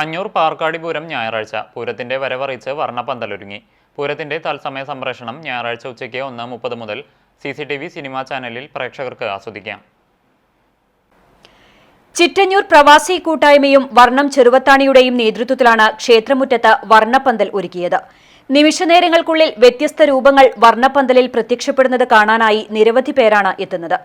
അഞ്ഞൂർ പാർക്കാടി പൂരം ഞായറാഴ്ച. പൂരത്തിന്റെ വരവറിയിച്ച് വർണപ്പന്തലൊരുങ്ങി. പൂരത്തിന്റെ തത്സമയ സംപ്രേഷണം ഞായറാഴ്ച ഉച്ചയ്ക്ക് ഒന്ന് മുപ്പത് മുതൽ C C T V cinema ചാനലിൽ പ്രേക്ഷകർക്ക് ആസ്വദിക്കാം. ചിറ്റഞ്ഞൂർ പ്രവാസി കൂട്ടായ്മയും വർണം ചെറുവത്താണിയുടെയും നേതൃത്വത്തിലാണ് ക്ഷേത്രമുറ്റത്ത് വർണപ്പന്തൽ ഒരുക്കിയത്. നിമിഷനേരങ്ങൾക്കുള്ളിൽ വ്യത്യസ്ത രൂപങ്ങൾ വർണപ്പന്തലിൽ പ്രത്യക്ഷപ്പെടുന്നത് കാണാനായി നിരവധി പേരാണ് എത്തുന്നത്.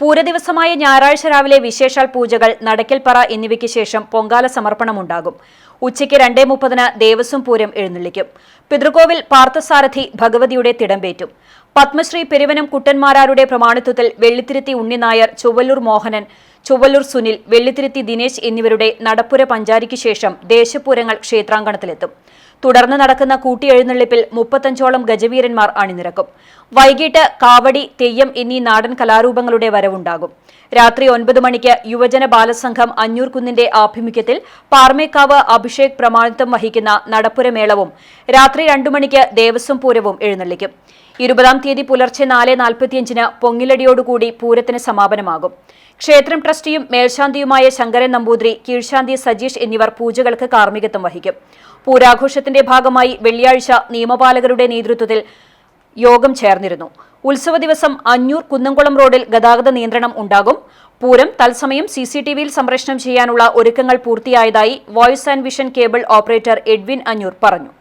പൂരദിവസമായ ഞായറാഴ്ച രാവിലെ വിശേഷാൽ പൂജകൾ നടക്കൽപ്പറ എന്നിവയ്ക്ക് ശേഷം പൊങ്കാല സമർപ്പണമുണ്ടാകും. ഉച്ചയ്ക്ക് രണ്ടേ മുപ്പതിന് ദേവസ്വം പൂരം എഴുന്നള്ളിക്കും. പിതൃകോവിൽ പാർത്ഥസാരഥി ഭഗവതിയുടെ തിടമ്പേറ്റും. പത്മശ്രീ പെരുവനം കുട്ടന്മാരാരുടെ പ്രമാണിത്വത്തിൽ വെള്ളിത്തിരുത്തി ഉണ്ണിനായർ ചുവല്ലൂർ മോഹനൻ ചുവല്ലൂർ സുനിൽ വെള്ളിത്തിരുത്തി ദിനേശ് എന്നിവരുടെ നടപ്പുര പഞ്ചാരിക്ക് ശേഷം ദേശപൂരങ്ങൾ ക്ഷേത്രാങ്കണത്തിലെത്തും. തുടർന്ന് നടക്കുന്ന കൂട്ടിയെഴുന്നള്ളിപ്പിൽ മുപ്പത്തഞ്ചോളം ഗജവീരന്മാർ അണിനിരക്കും. വൈകിട്ട് കാവടി തെയ്യം എന്നീ നാടൻ കലാരൂപങ്ങളുടെ വരവുണ്ടാകും. രാത്രി ഒൻപത് മണിക്ക് യുവജന ബാലസംഘം അഞ്ഞൂർകുന്നിന്റെ ആഭിമുഖ്യത്തിൽ പാർമേക്കാവ് അഭിഷേക് പ്രമാണിത്വം വഹിക്കുന്ന നടപ്പുരമേളവും രാത്രി രണ്ടു മണിക്ക് ദേവസ്വം പൂരവും എഴുന്നള്ളിക്കും. ഇരുപതാം തീയതി പുലർച്ചെ നാല് നാൽപ്പത്തിയഞ്ചിന് പൊങ്ങിലടിയോടുകൂടി പൂരത്തിന് സമാപനമാകും. ക്ഷേത്രം ട്രസ്റ്റിയും മേൽശാന്തിയുമായ ശങ്കരൻ നമ്പൂതിരി കീഴ്ശാന്തി സജീഷ് എന്നിവർ പൂജകൾക്ക് കാർമ്മികത്വം വഹിക്കും. പൂരാഘോഷത്തിന്റെ ഭാഗമായി വെള്ളിയാഴ്ച നിയമപാലകരുടെ നേതൃത്വത്തിൽ യോഗം ചേർന്നിരുന്നു. ഉത്സവ ദിവസം അഞ്ഞൂർ കുന്നംകുളം റോഡിൽ ഗതാഗത നിയന്ത്രണം ഉണ്ടാകും. പൂരം തത്സമയം സി സി ടി വിയിൽ സംപ്രേഷണം ചെയ്യാനുള്ള ഒരുക്കങ്ങൾ പൂർത്തിയായതായി voice and vision cable operator Edwin Anjoor പറഞ്ഞു.